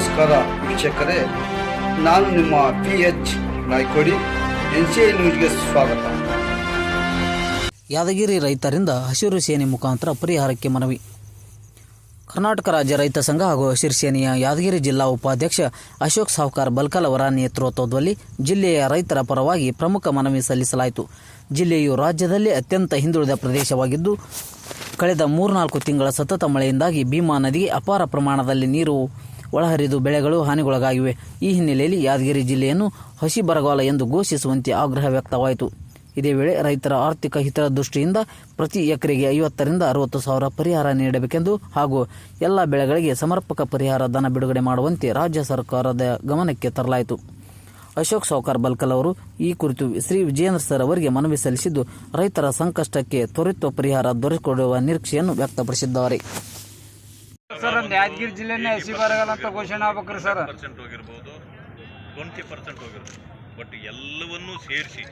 ವೀಕ್ಷಕರೇ. ನಾನು ನಿಮ್ಮ P H Naikodi N C I ನ್ಯೂಸ್ಗೆ ಸ್ವಾಗತ. ಯಾದಗಿರಿ ರೈತರಿಂದ ಹಸಿರು ಸೇನೆ ಮುಖಾಂತರ ಪರಿಹಾರಕ್ಕೆ ಮನವಿ. ಕರ್ನಾಟಕ ರಾಜ್ಯ ರೈತ ಸಂಘ ಹಾಗೂ ಹಸಿರು ಸೇನೆಯ ಯಾದಗಿರಿ ಜಿಲ್ಲಾ ಉಪಾಧ್ಯಕ್ಷ ಅಶೋಕ್ ಸಾವ್ಕಾರ್ ಬಲ್ಕಲ್ ಅವರ ನೇತೃತ್ವದಲ್ಲಿ ಜಿಲ್ಲೆಯ ರೈತರ ಪರವಾಗಿ ಪ್ರಮುಖ ಮನವಿ ಸಲ್ಲಿಸಲಾಯಿತು. ಜಿಲ್ಲೆಯು ರಾಜ್ಯದಲ್ಲಿ ಅತ್ಯಂತ ಹಿಂದುಳಿದ ಪ್ರದೇಶವಾಗಿದ್ದು, ಕಳೆದ ಮೂರ್ನಾಲ್ಕು ತಿಂಗಳ ಸತತ ಮಳೆಯಿಂದಾಗಿ ಭೀಮಾ ನದಿಗೆ ಅಪಾರ ಪ್ರಮಾಣದಲ್ಲಿ ನೀರು ಒಳಹರಿದು ಬೆಳೆಗಳು ಹಾನಿಗೊಳಗಾಗಿವೆ. ಈ ಹಿನ್ನೆಲೆಯಲ್ಲಿ ಯಾದಗಿರಿ ಜಿಲ್ಲೆಯನ್ನು ಹಸಿ ಬರಗಾಲ ಎಂದು ಘೋಷಿಸುವಂತೆ ಆಗ್ರಹ ವ್ಯಕ್ತವಾಯಿತು. ಇದೇ ವೇಳೆ ರೈತರ ಆರ್ಥಿಕ ಹಿತದೃಷ್ಟಿಯಿಂದ ಪ್ರತಿ ಎಕರೆಗೆ ಐವತ್ತರಿಂದ ಅರವತ್ತು ಸಾವಿರ ಪರಿಹಾರ ನೀಡಬೇಕೆಂದು ಹಾಗೂ ಎಲ್ಲ ಬೆಳೆಗಳಿಗೆ ಸಮರ್ಪಕ ಪರಿಹಾರ ಧನ ಬಿಡುಗಡೆ ಮಾಡುವಂತೆ ರಾಜ್ಯ ಸರ್ಕಾರದ ಗಮನಕ್ಕೆ ತರಲಾಯಿತು. ಅಶೋಕ್ ಸಾವ್ಕಾರ್ ಬಲ್ಕಲ್ ಅವರು ಈ ಕುರಿತು ಶ್ರೀ ವಿಜೇಂದ್ರ ಸರ್ ಅವರಿಗೆ ಮನವಿ ಸಲ್ಲಿಸಿದ್ದು, ರೈತರ ಸಂಕಷ್ಟಕ್ಕೆ ತ್ವರಿತ ಪರಿಹಾರ ದೊರೆಕೊಡುವ ನಿರೀಕ್ಷೆಯನ್ನು ವ್ಯಕ್ತಪಡಿಸಿದ್ದಾರೆ. ನಮ್ಮ ಯಾದಗಿರಿ ಜಿಲ್ಲೆನೇ ಹಸಿ ಬರಗಾಲ ಅಂತ ಘೋಷಣೆ ಆಗ್ಬೇಕ್ರಿ ಸರ್. ಪರ್ಸೆಂಟ್ ಹೋಗಿರ್ಬೋದು ಟ್ವೆಂಟಿ ಪರ್ಸೆಂಟ್ ಹೋಗಿರ್ಬೋದು. ಬಟ್ ಎಲ್ಲವನ್ನೂ ಸೇರಿಸಿ